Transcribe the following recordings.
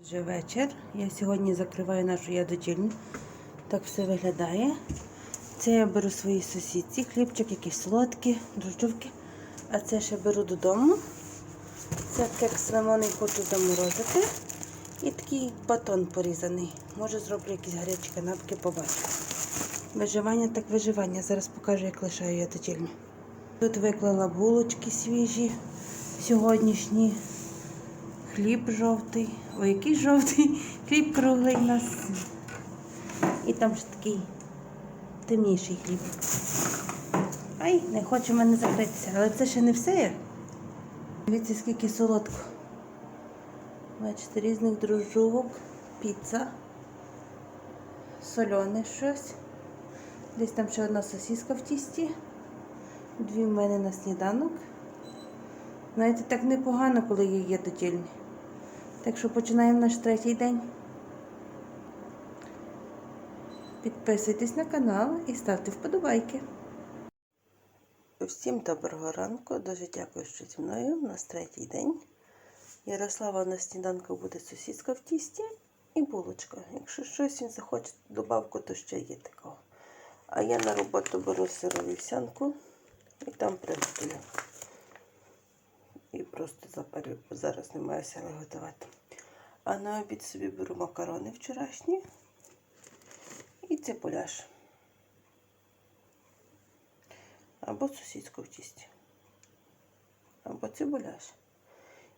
Вже вечір. Я сьогодні закриваю нашу ядочільню. Так все виглядає. Це я беру свої сусідці, хлібчик, якісь солодкі, дрожджовки. А це ще беру додому. Це кекс лимонний хочу заморозити. І такий батон порізаний. Може зроблю якісь гарячі канапки, побачу. Виживання так виживання. Зараз покажу, як лишаю ядочільню. Тут виклала булочки свіжі, сьогоднішні. Хліб жовтий. Ой, який жовтий. Хліб круглий у нас. І там ж такий темніший хліб. Ай, не хоче в мене закритися, але це ще не все. Дивіться, скільки солодко. Бачите, різних дрожжовок, піца, солене щось. Десь там ще одна сосиска в тісті. Дві в мене на сніданок. Знаєте, так непогано, коли є дотільні. Так що починаємо наш третій день. Підписуйтесь на канал і ставте вподобайки. Всім доброго ранку. Дуже дякую, що зі мною. У нас третій день. Ярослава на сніданку буде сусідська в тісті і булочка. Якщо щось він захоче добавку, то ще є такого. А я на роботу беру сирову вівсянку і там приготую. І просто запарю, бо зараз немає сили готувати. А на обід собі беру макарони вчорашні і цибуляш. Або сусідську в тісті. Або цибуляш.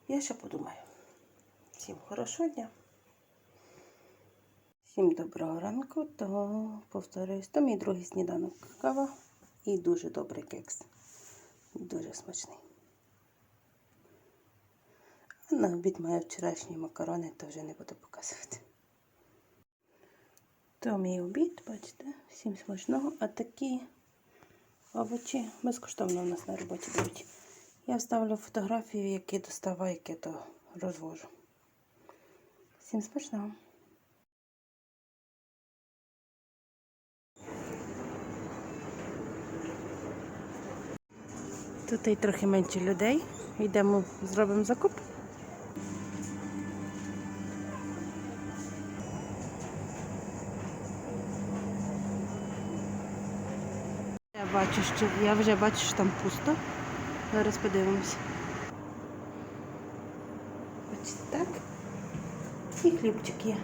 Я ще подумаю. Всім хорошого дня. Всім доброго ранку, то повторюсь, то мій другий сніданок кава і дуже добрий кекс. Дуже смачний. На обід маю вчорашні макарони, то вже не буду показувати. То мій обід, бачите, всім смачного, а такі овочі безкоштовно у нас на роботі будуть. Я вставлю фотографію, які доставаю, які то розвожу. Всім смачного! Тут і трохи менше людей. Йдемо, зробимо закуп. Бачу, що я вже бачу, що там пусто. Зараз подивимося. Бачите, так. І хлібчик є.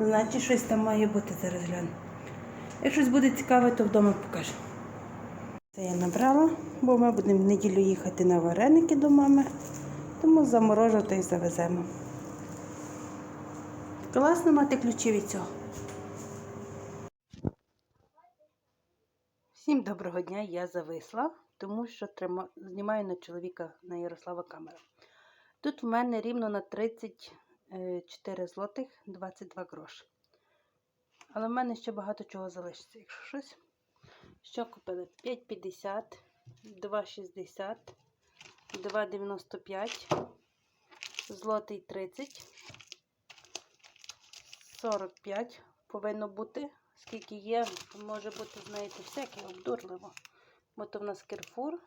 Значить, щось там має бути зараз гляну. Як щось буде цікаве, то вдома покажу. Це я набрала, бо ми будемо в неділю їхати на вареники до мами. Тому заморожу та й завеземо. Класно мати ключі від цього. Всім доброго дня, я зависла, тому що трима... знімаю на чоловіка на Ярослава камеру. Тут в мене рівно на 34 злотих 22 гроші. Але в мене ще багато чого залишиться, якщо щось. Що купили? 5,50, 2,60, 2,95, злотий 30, 45 повинно бути. Скільки є, може бути, знаєте, всяке обдурливо. Бо то в нас керфур.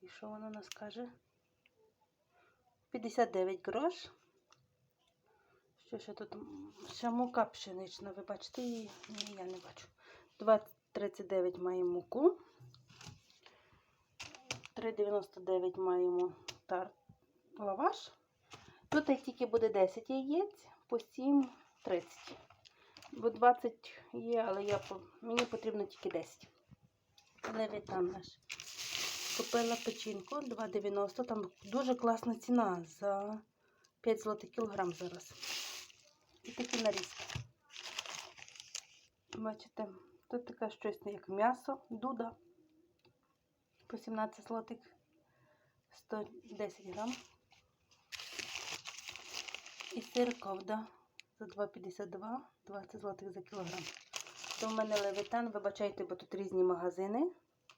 І що воно нас каже? 59 грош. Що ще тут? Ще мука пшенична, ви бачите її? Ні, я не бачу. 2,39 маємо муку. 3,99 маємо тар лаваш. Тут тільки буде 10 яєць, по 7,30. Бо 20 є, але я, мені потрібно тільки 10. Левітан наш. Купила печінку 2,90. Там дуже класна ціна за 5 злотих кілограм зараз. І такі нарізки. Бачите, тут таке щось як м'ясо, дуда. По 17 злотих 110 грам. І сир ковда за 2,52, 20 злотих за кілограм. То в мене левітан, вибачайте, бо тут різні магазини.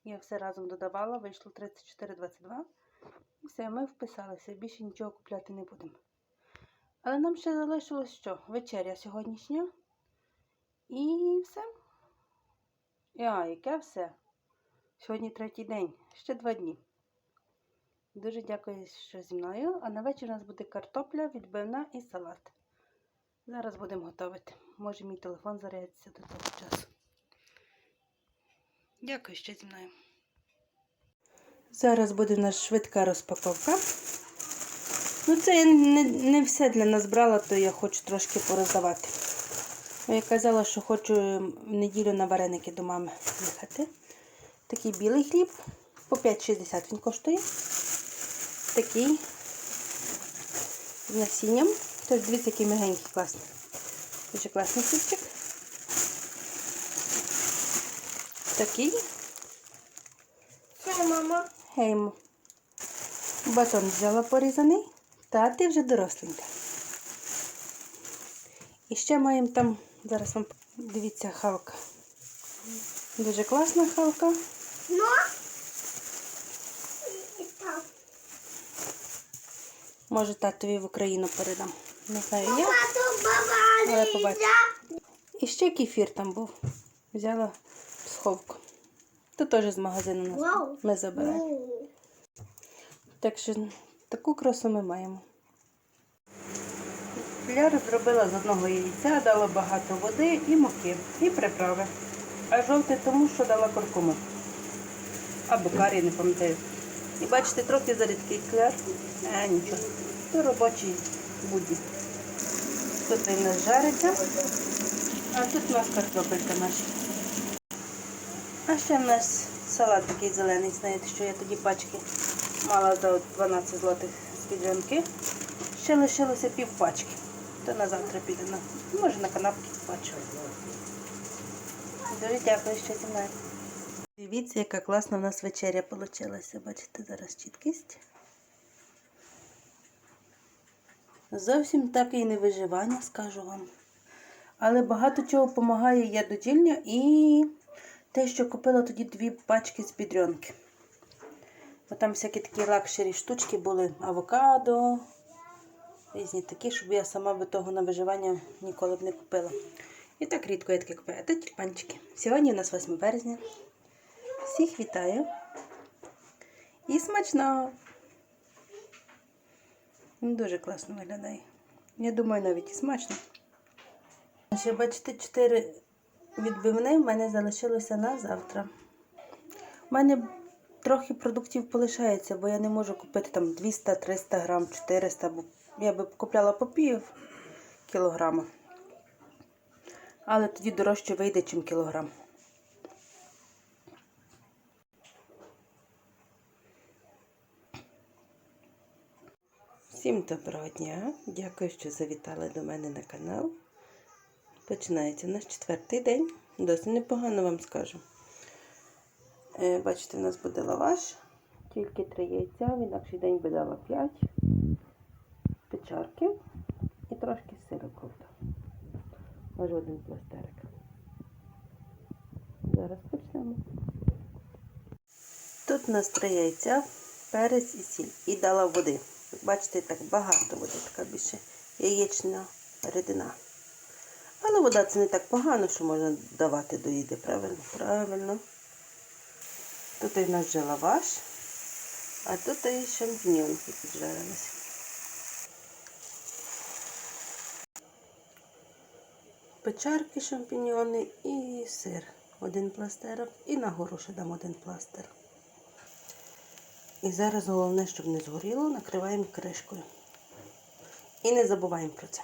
Я все разом додавала, вийшло 34,22. І все, ми вписалися, більше нічого купляти не будемо. Але нам ще залишилось що? Вечеря сьогоднішня. І все. І, А, яке все? Сьогодні третій день, ще два дні. Дуже дякую, що зі мною. А на вечір у нас буде картопля, відбивна і салат. Зараз будемо готувати. Може мій телефон зарядиться до того часу. Дякую, що зі мною. Зараз буде нас швидка розпаковка. Ну, це я не, не все для нас брала, то я хочу трошки пороздавати. Я казала, що хочу в неділю на вареники до мами їхати. Такий білий хліб. По 5,60 він коштує. Такий з насінням. Тож дивіться, який мягенький, класний. Дуже класний хлібчик. Такий. Це мама. Геймо. Батон взяла порізаний. Та ти вже доросленька. І ще маємо там, зараз вам дивіться, халка. Дуже класна халка. Ну. Може, татові в Україну передам. Не знаю я. Але побачу. І ще кефір там був. Взяла сховку. То теж з магазину нас. Ми забираємо. Так що таку красу ми маємо. Ляра зробила з одного яйця, дала багато води і муки, і приправи. А жовте тому, що дала куркуму. Або карі, не пам'ятаю. І бачите, трохи зарідкий кляр. А нічого. То робочий будь. Тут він нас жариться, а тут у нас картопелька наша. А ще в нас салат такий зелений, знаєте, що я тоді пачки мала за 12 злотих з піджанки. Ще лишилося пів пачки. То на завтра піде на, може на канапки бачу. Дуже дякую, що зі мною. Дивіться, яка класна в нас вечеря вийшла. Бачите, зараз чіткість. Зовсім так і не виживання, скажу вам. Але багато чого допомагає ядодільня і те, що купила тоді дві пачки з бідрянки. Бо там всякі такі лакшері штучки були авокадо, різні такі, щоб я сама би того на виживання ніколи б не купила. І так рідко я таке купую. А це тюльпанчики. Сьогодні у нас 8 березня. Всіх вітаю. І смачно! Він Дуже класно виглядає. Я думаю, навіть і смачно. Ще бачите, 4 відбивни в мене залишилося на завтра. У мене трохи продуктів полишається, бо я не можу купити там 200-300 грам, 400, бо я би купляла по пів кілограма. Але тоді дорожче вийде, ніж кілограм. Всім доброго дня! Дякую, що завітали до мене на канал. Починається наш четвертий день. Досить непогано вам скажу. Е, бачите, у нас буде лаваш, тільки три яйця, в інакший день би дала 5 печарки і трошки сиру ковта. Може один пластерик. Зараз почнемо. Тут у нас три яйця, перець і сіль. І дала води. Бачите, так багато води, така більше яєчна рідина. Але вода це не так погано, що можна давати до їди. Правильно? Правильно. Тут у нас вже лаваш, а тут і шампіньонки піджарилися. Печарки, шампіньони і сир. Один пластерок. І нагору ще дам один пластир. І зараз головне, щоб не згоріло, накриваємо кришкою. І не забуваємо про це.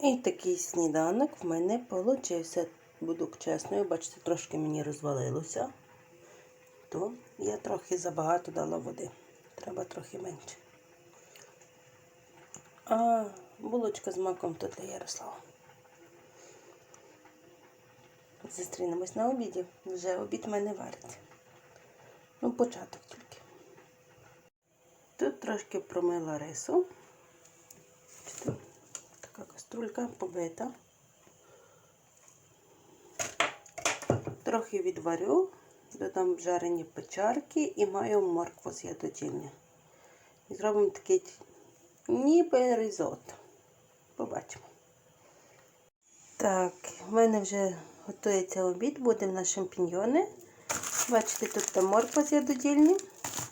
І такий сніданок в мене получився. Буду чесною, бачите, трошки мені розвалилося. То я трохи забагато дала води. Треба трохи менше. А булочка з маком то для Ярослава. Зустрінемось на обіді. Вже обід в мене варить. Ну, початок тільки. Тут трошки промила рису. Така каструлька побита. Трохи відварю, додам жарені печарки і маю моркву з ядодільня. І зробимо такий ніби ризотто. Побачимо. Так, в мене вже готується обід, будемо на шампіньйони. Бачите, тут та морква ядодільні.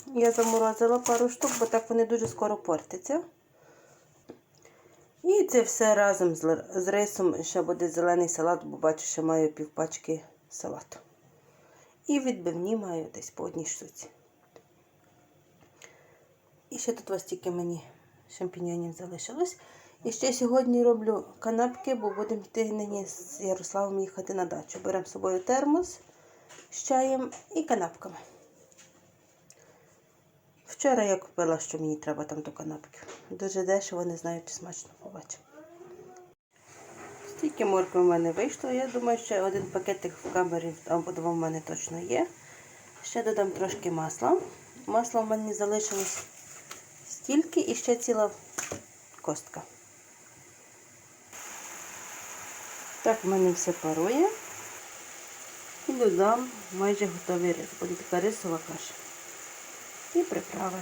Я заморозила пару штук, бо так вони дуже скоро портяться. І це все разом з рисом. Ще буде зелений салат, бо бачу, що маю півпачки салату. І відбивні маю десь по одній штуці. І ще тут ось тільки мені шампіньонів залишилось. І ще сьогодні роблю канапки, бо будемо йти нині з Ярославом їхати на дачу. Беремо з собою термос з чаєм і канапками. Вчора я купила, що мені треба там до канапки. Дуже дешево, не знаю, чи смачно побачимо. Стільки моркви в мене вийшло. Я думаю, ще один пакетик в камері або в мене точно є. Ще додам трошки масла. Масла в мене залишилось стільки і ще ціла костка. Так в мене все парує. І додам майже готовий рис. Буде така рисова каша. І приправи.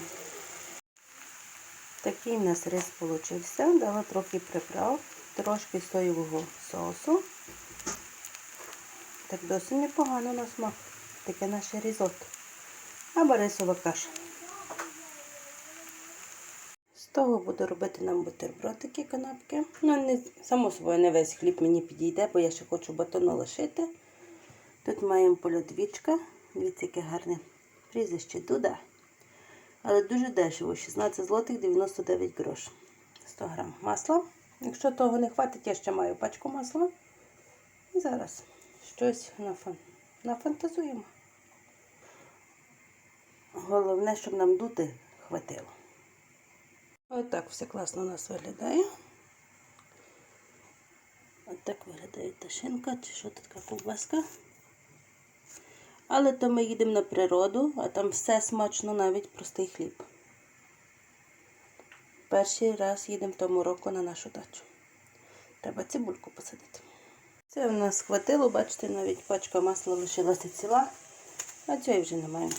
Такий в нас рис получився. Дала трохи приправ, трошки соєвого соусу. Так досить непогано на смак. Таке наше різотто. Або рисова каша. З того буду робити нам бутербродики, канапки. Ну, не, само собою, не весь хліб мені підійде, бо я ще хочу батону лишити. Тут маємо полядвічка. Дивіться, яке гарне прізвище Дуда. Але дуже дешево. 16 злотих 99 грош. 100 грам масла. Якщо того не хватить, я ще маю пачку масла. І зараз щось нафан... нафантазуємо. Головне, щоб нам дути хватило. Отак все класно у нас виглядає. Отак виглядає та шинка, чи що тут така ковбаска. Але то ми їдемо на природу, а там все смачно, навіть простий хліб. Перший раз їдемо тому року на нашу дачу. Треба цибульку посадити. Це в нас хватило, бачите, навіть пачка масла лишилася ціла, а цієї вже немає.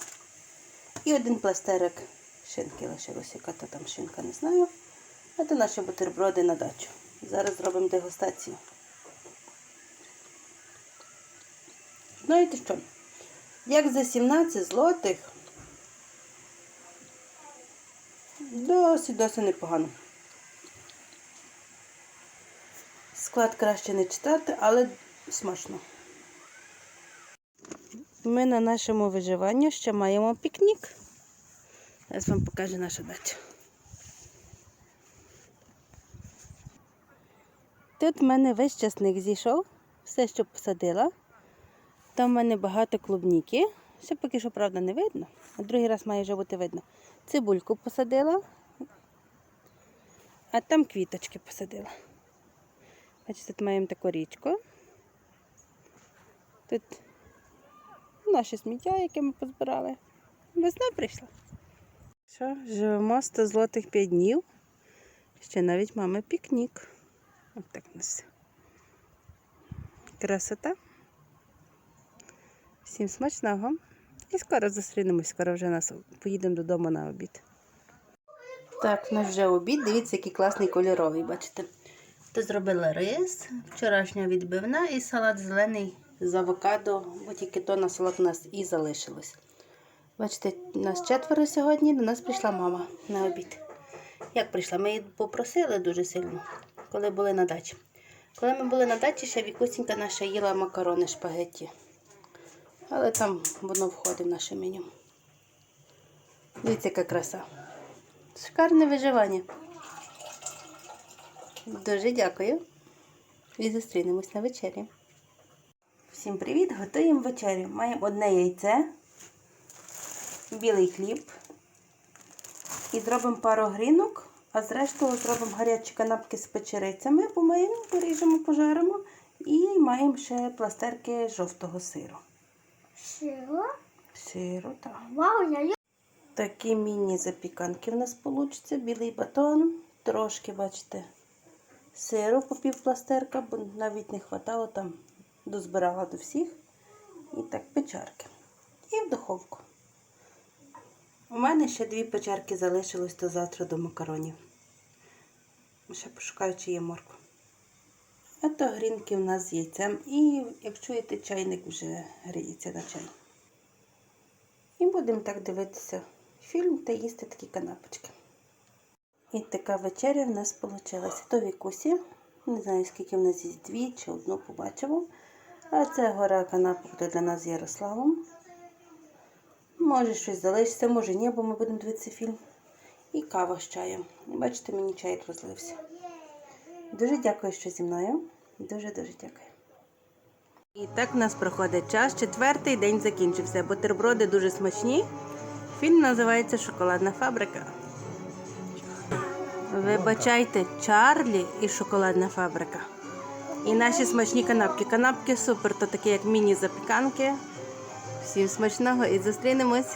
І один пластерик шинки лишилося, яка то там шинка, не знаю. А то наші бутерброди на дачу. Зараз зробимо дегустацію. Знаєте що? Як за 17 злотих, досить досить непогано. Склад краще не читати, але смачно. Ми на нашому виживанні ще маємо пікнік. Зараз вам покажу нашу дачу. Тут в мене весь часник зійшов, все, що посадила. Там в мене багато клубніки. Ще поки що, правда, не видно. А другий раз має вже бути видно. Цибульку посадила, а там квіточки посадила. Бачите, тут маємо таку річку. Тут наше сміття, яке ми позбирали. Весна прийшла. Що, живемо 100 злотих 5 днів. Ще навіть мами пікнік. Ось так у нас. Красота. Всім смачного. І скоро зустрінемось, скоро вже нас поїдемо додому на обід. Так, у нас вже обід. Дивіться, який класний кольоровий, бачите. Тут зробила рис, вчорашня відбивна і салат зелений з авокадо, бо тільки то на салат у нас і залишилось. Бачите, нас четверо сьогодні, до нас прийшла мама на обід. Як прийшла? Ми її попросили дуже сильно, коли були на дачі. Коли ми були на дачі, ще Вікусінька наша їла макарони шпагетті. Але там воно входить в наше меню. Дивіться, яка краса. Шикарне виживання. Дуже дякую. І зустрінемось на вечері. Всім привіт! Готуємо вечерю. Маємо одне яйце, білий хліб. І зробимо пару грінок, а зрештою зробимо гарячі канапки з печерицями, помиємо, поріжемо, пожаримо. І маємо ще пластерки жовтого сиру. Сиро? Так. Вау, я. Такі міні-запіканки в нас получаться. Білий батон, трошки, бачите, сиру по пів пластерка, бо навіть не хватало там, дозбирала до всіх. І так, печарки. І в духовку. У мене ще дві печерки залишилось до завтра до макаронів. Ще пошукаю, чи є морква. То грінки в нас з яйцем. І, як чуєте, чайник вже гріється на чай. І будемо так дивитися фільм та їсти такі канапочки. І така вечеря в нас вийшла. То вікусі. Не знаю, скільки в нас є дві чи одну побачимо. А це гора канапок то для нас з Ярославом. Може щось залишиться, може ні, бо ми будемо дивитися фільм. І кава з чаєм. Бачите, мені чай розлився. Дуже дякую, що зі мною. Дуже-дуже дякую. І так в нас проходить час. Четвертий день закінчився. Бутерброди дуже смачні. Фільм називається Шоколадна фабрика. Вибачайте, Чарлі і шоколадна фабрика. І наші смачні канапки. Канапки супер, то такі як міні-запіканки. Всім смачного і зустрінемось